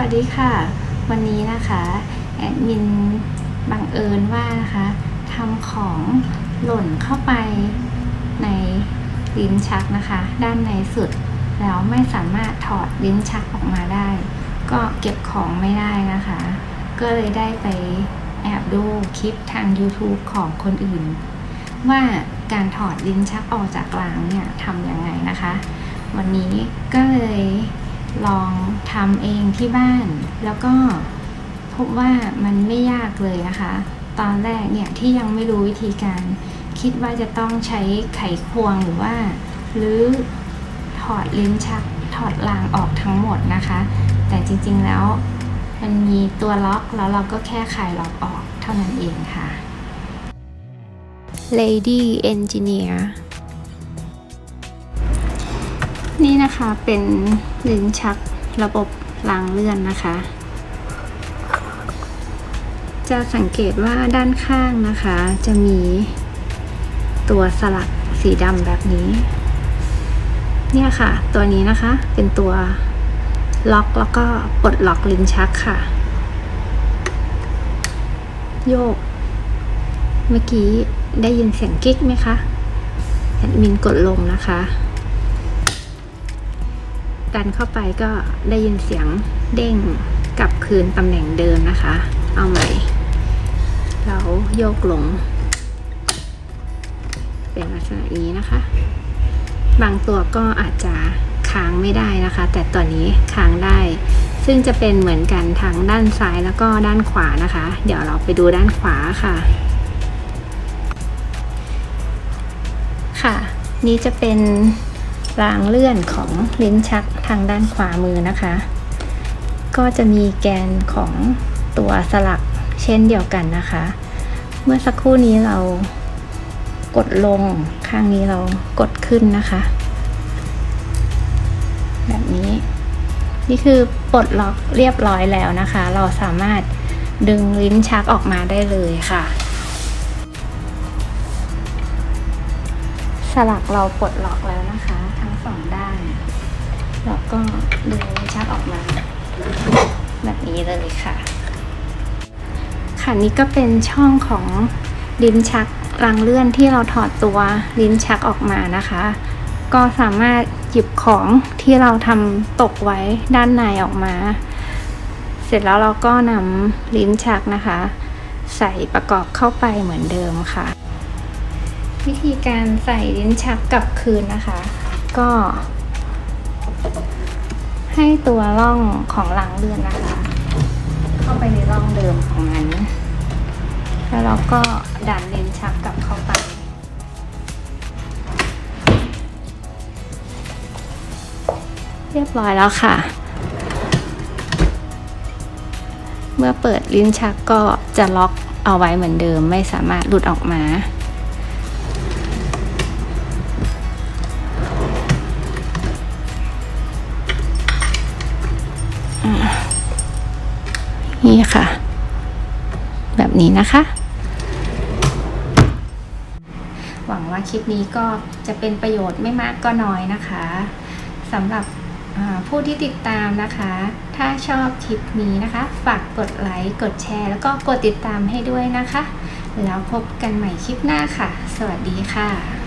วัสดีค่ะ วันนี้นะคะแอดมินบังเอิญว่านะคะทำของหล่นเข้าไปในลิ้นชักนะคะ ด้านในสุดแล้วไม่สามารถถอดลิ้นชักออกมาได้ ก็เก็บของไม่ได้นะคะ ก็เลยได้ไปแอบดูคลิปทาง YouTube ของคนอื่น ว่าการถอดลิ้นชักออกจากรางเนี่ยทำยังไงนะคะ วันนี้ก็เลย ทำเองที่บ้าน แล้วก็พบว่ามันไม่ยากเลยนะคะ ตอนแรกเนี่ยที่ยังไม่รู้วิธีการ คิดว่าจะต้องใช้ไขควงหรือว่า หรือถอดลิ้นชักถอดรางออกทั้งหมดนะคะ แต่จริงๆแล้วมันมีตัวล็อกแล้วเราก็แค่คลายล็อกออกเท่านั้นเองค่ะ Lady Engineer นี่นะคะเป็นลิ้นชัก ระบบรางเลื่อนนะคะ จะสังเกตว่าด้านข้างนะคะ จะมีตัวสลักสีดำแบบนี้ เนี่ยค่ะ ตัวนี้นะคะเป็นตัวล็อกแล้วก็ปลดล็อกลิ้นชักค่ะ โยก เมื่อกี้ได้ยินเสียงกิ๊กไหมคะแอดมินกดลงนะคะ ดันเข้าไปก็ได้ยินเสียงเด้งกลับคืนตำแหน่งเดิมนะคะ เอาใหม่แล้วโยกลง เป็นลักษณะนี้นะคะ บางตัวก็อาจจะค้างไม่ได้นะคะ แต่ตัวนี้ค้างได้ ซึ่งจะเป็นเหมือนกันทั้งด้านซ้ายแล้วก็ด้านขวานะคะ เดี๋ยวเราไปดูด้านขวาค่ะ ค่ะ นี่จะเป็น รางเลื่อนของลิ้นชักทางด้านขวามือนะคะ ก็จะมีแกนของตัวสลักเช่นเดียวกันนะคะ เมื่อสักครู่นี้เรากดลงข้างนี้เรากดขึ้นนะคะ แบบนี้ นี่คือปลดล็อกเรียบร้อยแล้วนะคะ เราสามารถดึงลิ้นชักออกมาได้เลยค่ะ สลักเราปลดล็อกแล้วนะคะ ทั้งสองด้านแล้วก็ดึงชักออกมา แบบนี้เลยค่ะ ค่ะนี่ก็เป็นช่องของลิ้นชักรางเลื่อนที่เราถอดตัวลิ้นชักออกมานะคะ ก็สามารถหยิบของที่เราทำตกไว้ด้านในออกมา เสร็จแล้วเราก็นำลิ้นชักนะคะ ใส่ประกอบเข้าไปเหมือนเดิมค่ะ วิธีการใส่ลิ้นชักกลับคืนนะคะ ก็ ให้ตัวร่องของหลังเรือนนะคะ เข้าไปในร่องเดิมของมัน แล้วเราก็ดันลิ้นชักกลับเข้าไปเรียบร้อยแล้วค่ะ เมื่อเปิดลิ้นชักก็จะล็อกเอาไว้เหมือนเดิมไม่สามารถหลุดออกมา นี่ค่ะ แบบนี้นะคะ หวังว่าคลิปนี้ก็จะเป็นประโยชน์ไม่มากก็น้อยนะคะสำหรับผู้ที่ติดตามนะคะ ถ้าชอบคลิปนี้นะคะ ฝากกดไลค์ กดแชร์ แล้วก็กดติดตามให้ด้วยนะคะ แล้วพบกันใหม่คลิปหน้าค่ะ สวัสดีค่ะ